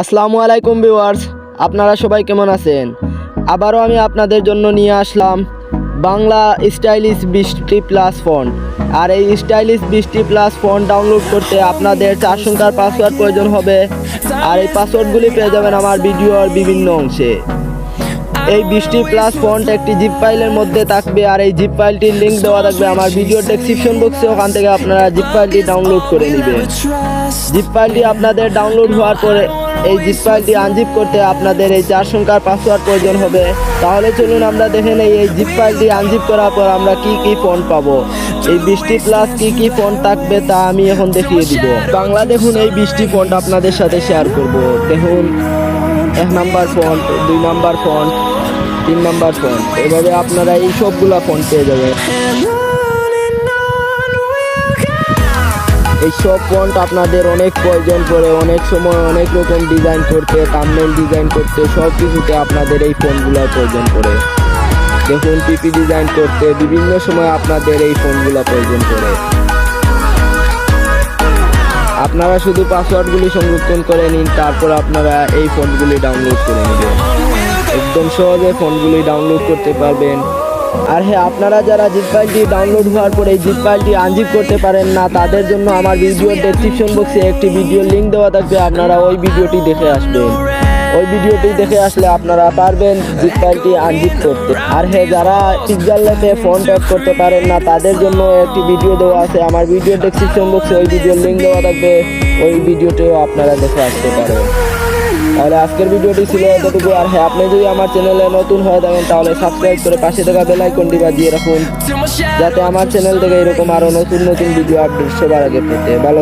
আসসালামু আলাইকুম ভিউয়ার্স, আপনারা সবাই কেমন আছেন? আবারও আমি আপনাদের জন্য নিয়ে আসলাম বাংলা স্টাইলিশ বৃষ্টি প্লাস ফোন। আর এই স্টাইলিশ বৃষ্টি প্লাস ফোন ডাউনলোড করতে আপনাদের চার সংখ্যার পাসওয়ার্ড প্রয়োজন হবে। আর এই পাসওয়ার্ডগুলি পেয়ে যাবেন আমার ভিডিওর বিভিন্ন অংশে। এই বৃষ্টি প্লাস ফন্ট একটি জিপ ফাইলের মধ্যে থাকবে আর এই জিপ ফাইলটির লিঙ্ক দেওয়া থাকবে আমার ভিডিও ডেসক্রিপশন বক্সে ওখান থেকে আপনারা জিপ ফাইলটি ডাউনলোড করে নেবেন। জিপ ফাইলটি আপনাদের ডাউনলোড হওয়ার পরে এই জিপ ফাইলটি আনজিপ করতে আপনাদের এই চার সংখ্যার পাসওয়ার্ড প্রয়োজন হবে। তাহলে চলুন আমরা দেখে নেই এই জিপ ফাইলটি আনজিপ করার পর আমরা কি কি ফোন পাবো। এই বৃষ্টি প্লাস কি কি ফোন থাকবে তা আমি এখন দেখিয়ে দিব। বাংলা দেখুন এই বৃষ্টি ফন্ট আপনাদের সাথে শেয়ার করব। দেখুন, এক নাম্বার ফন্ট দুই নাম্বার ফোন তিন নাম্বার ফোন এভাবে আপনারা এই সবগুলা ফোন পেয়ে যাবেন। এই সব ফন্ট আপনাদের অনেক প্রয়োজন পড়ে, অনেক সময় অনেক রকম ডিজাইন করতে তামনেল ডিজাইন করতে, সব কিছুতে আপনাদের এই ফোনগুলোর প্রয়োজন পড়ে। দেখুন পিপি ডিজাইন করতে, বিভিন্ন সময় আপনাদের এই ফোনগুলো প্রয়োজন পড়ে। আপনারা শুধু পাসওয়ার্ডগুলি সংরক্ষণ করে নিন, তারপর আপনারা এই ফোনগুলি ডাউনলোড করে নেবেন। একদম সহজে ফোনগুলি ডাউনলোড করতে পারবেন। আর হ্যাঁ আপনারা যারা জিপ ফাইলটি ডাউনলোড হওয়ার পরে এই জিপ ফাইলটি আনজিপ করতে পারেন না, তাদের জন্য আমার ভিডিওর ডেসক্রিপশন বক্সে একটি ভিডিও লিঙ্ক দেওয়া থাকবে, আপনারা ওই ভিডিওটি দেখে আসবেন ওই ভিডিওটি দেখে আসলে আপনারা পারবেন জিপ ফাইলটি আনজিপ করতে। আর হ্যাঁ যারা পিকজার লেপে ফোন ট্যাপ করতে পারেন না, তাদের জন্য একটি ভিডিও দেওয়া আছে, আমার ভিডিও ডেসক্রিপশন বক্সে ওই ভিডিওর লিঙ্ক দেওয়া থাকবে, ওই ভিডিওটিও আপনারা দেখে আসতে পারেন। তাহলে আজকের ভিডিওটি ছিল এতটুকু। আর হ্যাঁ আপনি যদি আমার চ্যানেলে নতুন হয়ে থাকেন, তাহলে সাবস্ক্রাইব করে পাশে থাকা বেল আইকনটি বাজিয়ে রাখুন, যাতে আমার চ্যানেল থেকে এরকম আরও নতুন নতুন ভিডিও আপডেট সবার আগে পেতে। ভালো